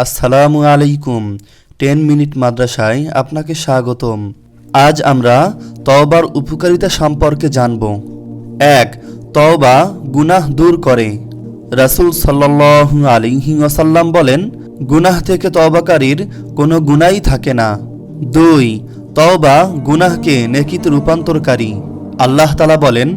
আসসালামু আলাইকুম। Ten minute মাদ্রাসায় আপনাকে স্বাগতম। আজ আমরা তওবার উপকারিতা সম্পর্কে জানব। এক, তওবা গুনাহ দূর করে। রাসূল সাল্লাল্লাহু আলাইহি ওয়াসাল্লাম বলেন, গুনাহ থেকে তওবাকারীর কোনো গুনাই থাকে না। দুই, তওবা গুনাহকে নেকিতে রূপান্তরকারী। আল্লাহ তালা বলেন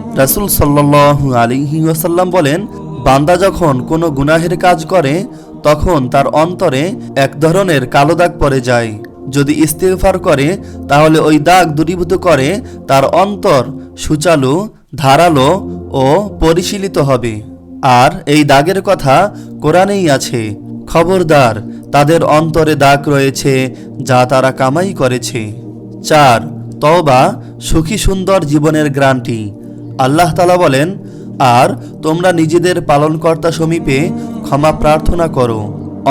রাসূল সাল্লাল্লাহু আলাইহি ওয়াসাল্লাম বলেন, বান্দা যখন কোনো গুনাহের কাজ করে, তখন তার অন্তরে এক ধরনের কালো দাগ পড়ে যায়। যদি ইস্তেগফার করে, তাহলে ওই দাগ দূরীভূত করে, তার অন্তর সুচালু, ধারালো ও পরিশীলিত হবে। আর এই দাগের কথা কোরআনেই আছে। খবরদার, তাদের অন্তরে দাগ রয়েছে, যা তারা কামাই করেছে। চার, তওবা সুখী সুন্দর জীবনের গ্রান্টি আল্লাহ তালা বলেন, আর তোমরা নিজেদের পালনকর্তা সমীপে ক্ষমা প্রার্থনা করো,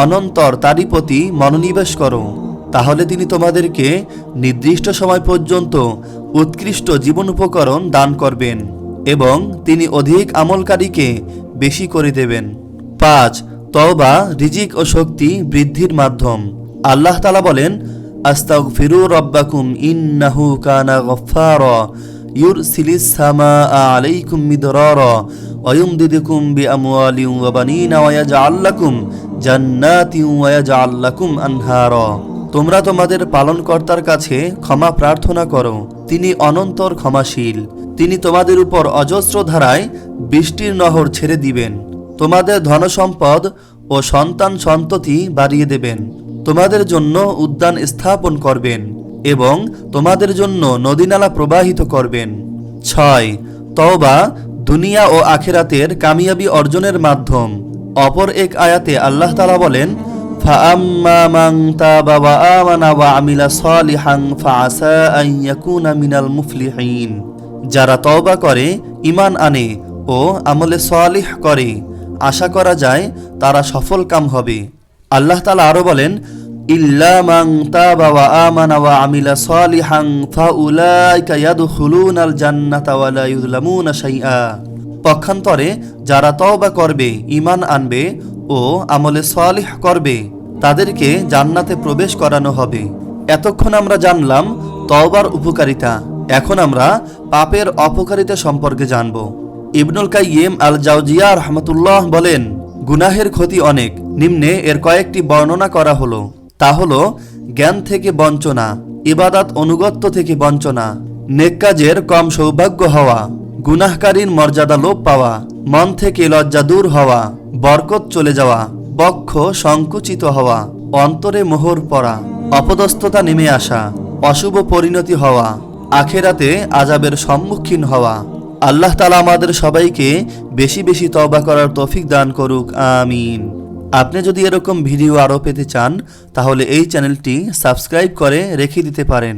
অনন্তর তারই প্রতি মনোনিবেশ করো। তাহলে তিনি তোমাদেরকে নির্দিষ্ট সময় পর্যন্ত উৎকৃষ্ট জীবন উপকরণ দান করবেন এবং তিনি অধিক আমলকারীকে বেশি করে দেবেন। পাঁচ, তওবা, রিজিক ও শক্তি বৃদ্ধির মাধ্যম। আল্লাহ তালা বলেন, আস্তাগফিরু রব্বাকুম ইন্নাহু কানা গফফারা। তোমরা তোমাদের পালনকর্তার কাছে ক্ষমা প্রার্থনা করো। তিনি অনন্তর ক্ষমাশীল। তিনি তোমাদের উপর অজস্র ধারায় বৃষ্টির নহর ছেড়ে দিবেন। তোমাদের ধনসম্পদ ও সন্তান সন্ততি বাড়িয়ে দেবেন। তোমাদের জন্য উদ্যান স্থাপন করবেন। এবং তোমাদের জন্য নদীনালা প্রবাহিত করবেন। ছয়, তওবা দুনিয়া ও আখেরাতের কামিয়াবি অর্জনের মাধ্যম। অপর এক আয়াতে আল্লাহ তালা বলেন যারা তওবা করে ইমান আনে ও আমলে সালিহ করে, আশা করা যায় তারা সফল কাম হবে। আল্লাহ তালা আরও বলেন ইল্লা তাবা ওয়া আমানা ওয়া আমিলা পক্ষান্তরে যারা তওবা করবে, ঈমান আনবে ও আমলে সালিহ করবে, তাদেরকে জান্নাতে প্রবেশ করানো হবে। এতক্ষণ আমরা জানলাম তওবার উপকারিতা। এখন আমরা পাপের অপকারিতা সম্পর্কে জানব। ইবনুল কাইয়িম আল জাওজিয়া রহমতুল্লাহ বলেন, গুনাহের ক্ষতি অনেক। নিম্নে এর কয়েকটি বর্ণনা করা হলো। তা হলো, জ্ঞান থেকে বঞ্চনা, ইবাদাত অনুগত্য থেকে বঞ্চনা নেক কাজের কম সৌভাগ্য হওয়া, গুনাহকারীর মর্যাদা লোপ পাওয়া, মন থেকে লজ্জা দূর হওয়া, বরকত চলে যাওয়া, বক্ষ সংকুচিত হওয়া, অন্তরে মোহর পড়া, অপদস্থতা নেমে আসা, অশুভ পরিণতি হওয়া, আখেরাতে আজাবের সম্মুখীন হওয়া। আল্লাহ তালা আমাদের সবাইকে বেশি বেশি তবা করার তৌফিক দান করুক, আমিন। আপনি যদি এরকম ভিডিও আরও পেতে চান, তাহলে এই চ্যানেলটি সাবস্ক্রাইব করে রেখে দিতে পারেন।